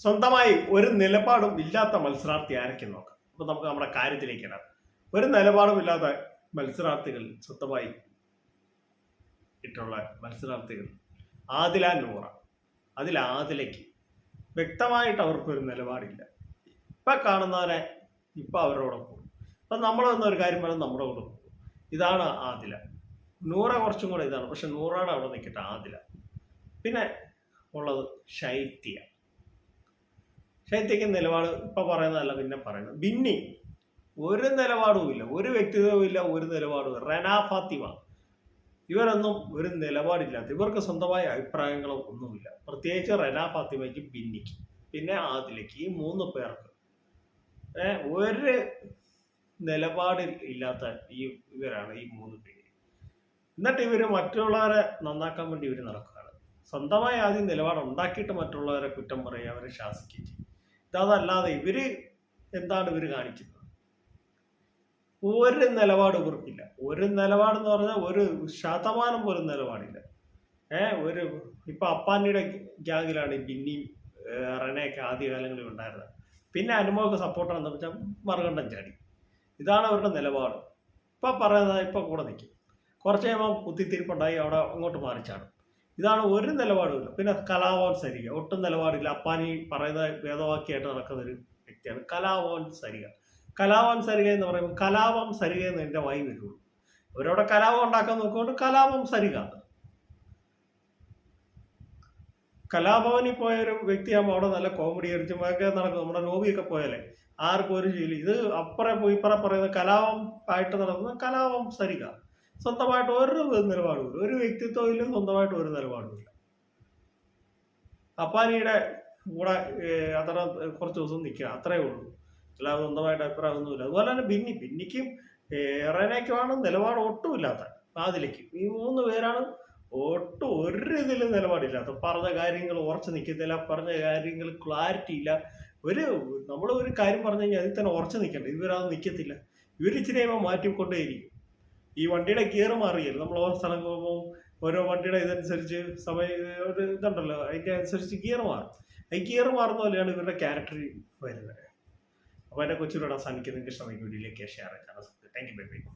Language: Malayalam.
സ്വന്തമായി ഒരു നിലപാടും ഇല്ലാത്ത മത്സരാർത്ഥി ആരൊക്കെ നോക്കാം. അപ്പൊ നമുക്ക് നമ്മുടെ കാര്യത്തിലേക്ക് ഇടാം. ഒരു നിലപാടും ഇല്ലാത്ത മത്സരാർത്ഥികൾ സ്വന്തമായി ഇട്ടുള്ള മത്സരാർത്ഥികൾ ആദില നൂറ. അതിൽ ആദിലയ്ക്ക് വ്യക്തമായിട്ട് അവർക്കൊരു നിലപാടില്ല. ഇപ്പൊ കാണുന്നവരെ ഇപ്പൊ അവരോടൊപ്പം അപ്പൊ നമ്മൾ ഒരു കാര്യം പറഞ്ഞാൽ നമ്മുടെ കൂടെ പോകും ഇതാണ് ആദില. നൂറ കുറച്ചും കൂടെ ഇതാണ്. പക്ഷെ നൂറാണ് അവിടെ നിൽക്കട്ടെ ആദില. പിന്നെ ഉള്ളത് ശൈത്യ. ശൈത്യക്ക് നിലപാട് ഇപ്പൊ പറയുന്നതല്ല പിന്നെ പറയുന്നത്. ബിന്നി ഒരു നിലപാടും ഇല്ല. ഒരു വ്യക്തിത്വവും ഇല്ല ഒരു നിലപാടും. റെന ഫാത്തിമ. ഇവരൊന്നും ഒരു നിലപാടില്ലാത്ത ഇവർക്ക് സ്വന്തമായ അഭിപ്രായങ്ങളോ ഒന്നുമില്ല. പ്രത്യേകിച്ച് റെന ഫാത്തിമയ്ക്ക് ബിന്നിക്ക്. പിന്നെ ആദിലേക്ക് ഈ മൂന്ന് പേർക്ക്. ഒരു നിലപാടിൽ ഇല്ലാത്ത ഈ ഇവരാണ് ഈ മൂന്ന് പേര്. എന്നിട്ട് ഇവർ മറ്റുള്ളവരെ നന്നാക്കാൻ വേണ്ടി ഇവർ നടക്കുകയാണ്. സ്വന്തമായി ആദ്യം നിലപാട് ഉണ്ടാക്കിയിട്ട് മറ്റുള്ളവരെ കുറ്റം പറയുക അവരെ ശാസിക്കുകയും ഇതല്ലാതെ ഇവർ എന്താണ് ഇവർ കാണിക്കുന്നത്? ഒരു നിലപാട് ഇവർക്കില്ല ഒരു നിലപാടെന്ന് പറഞ്ഞാൽ ഒരു ശതമാനം പോലും നിലപാടില്ല. ഏ ഒരു ഇപ്പൊ അപ്പാനിയുടെ ഗ്യാങ്ങിലാണ് ബിന്നിയും ഏ, റെനയൊക്കെ ആദ്യകാലങ്ങളിൽ ഉണ്ടായിരുന്നത്. പിന്നെ അനുമോക്ക് സപ്പോർട്ട് വന്നു വെച്ചാൽ മറുകണ്ഠം ചാടി. ഇതാണ് അവരുടെ നിലപാട്. ഇപ്പൊ പറയുന്നത് ഇപ്പൊ കൂടെ നിൽക്കും. കുറച്ച് കഴിയുമ്പോൾ കുത്തിത്തിരിപ്പുണ്ടായി അവിടെ അങ്ങോട്ട് മാറിച്ചാടും ഇതാണ് ഒരു നിലപാടുമില്ല. പിന്നെ കലാഭവൻ സരിക. ഒട്ടും നിലപാടില്ല. അപ്പാനി പറയുന്ന വേദവാക്യമായിട്ട് നടക്കുന്ന ഒരു വ്യക്തിയാണ് കലാഭവൻ സരിക. കലാഭവൻ സരിക എന്ന് പറയുമ്പോൾ കലാപം സരിക എന്ന് എന്റെ വായി വരുള്ളൂ. അവരവിടെ കലാപം ഉണ്ടാക്കാൻ നോക്കുകൊണ്ട് കലാപം സരിക. കലാഭവനിൽ പോയ ഒരു വ്യക്തിയാകുമ്പോൾ അവിടെ നല്ല കോമഡി അടിച്ചുമൊക്കെ നടക്കും. നമ്മുടെ നോബിയൊക്കെ പോയാലേ. ആർക്കും ഒരു ശീലം ഇത് അപ്പുറം ഇപ്പറ പറയുന്ന കലാപം ആയിട്ട് നടക്കുന്ന കലാപം സരിക. സ്വന്തമായിട്ട് ഒരു നിലപാടുമില്ല. ഒരു വ്യക്തിത്വം ഇല്ല സ്വന്തമായിട്ട് ഒരു നിലപാടുമില്ല. അപ്പാനിയുടെ കൂടെ അത്ര കുറച്ച് ദിവസം നിൽക്കുക അത്രേ ഉള്ളൂ. അല്ലാതെ സ്വന്തമായിട്ട് അഭിപ്രായമൊന്നുമില്ല. അതുപോലെ തന്നെ ബിന്നി ബിന്നിക്കും റെനയ്ക്കുമാണ് നിലപാട് ഒട്ടുമില്ലാത്ത ആദിലേക്കും ഈ മൂന്ന് പേരാണ് ഒട്ടും ഒരു ഇതിലും നിലപാടില്ലാത്ത. പറഞ്ഞ കാര്യങ്ങൾ ഉറച്ചു നിൽക്കത്തില്ല പറഞ്ഞ കാര്യങ്ങൾ ക്ലാരിറ്റി ഇല്ല. ഒരു നമ്മൾ ഒരു കാര്യം പറഞ്ഞു കഴിഞ്ഞാൽ അതിൽ തന്നെ ഉറച്ചു നിൽക്കണ്ട. ഇവരത് നിൽക്കത്തില്ല. ഇവർ ഇച്ചിരി കഴിയുമ്പോൾ മാറ്റിക്കൊണ്ടേയിരിക്കും. ഈ വണ്ടിയുടെ ഗിയർ മാറിയല്ലോ നമ്മൾ ഓരോ സ്ഥലം പോകുമ്പോൾ ഓരോ വണ്ടിയുടെ ഇതനുസരിച്ച് സമയം ഒരു ഇതുണ്ടല്ലോ. അതിന്റെ അനുസരിച്ച് ഗിയർ മാറും. ഈ ഗിയർ മാറുന്ന പോലെയാണ് ഇവരുടെ ക്യാരക്ടർ വരുന്നത്. അപ്പോൾ എന്റെ കൊച്ചിലൂടെ അവസാനിക്കുന്ന നിങ്ങൾക്ക് ഇഷ്ടമായി വീഡിയോയിലേക്ക് ഷെയർ ചെയ്യാൻ താങ്ക് യു ബൈ ബൈ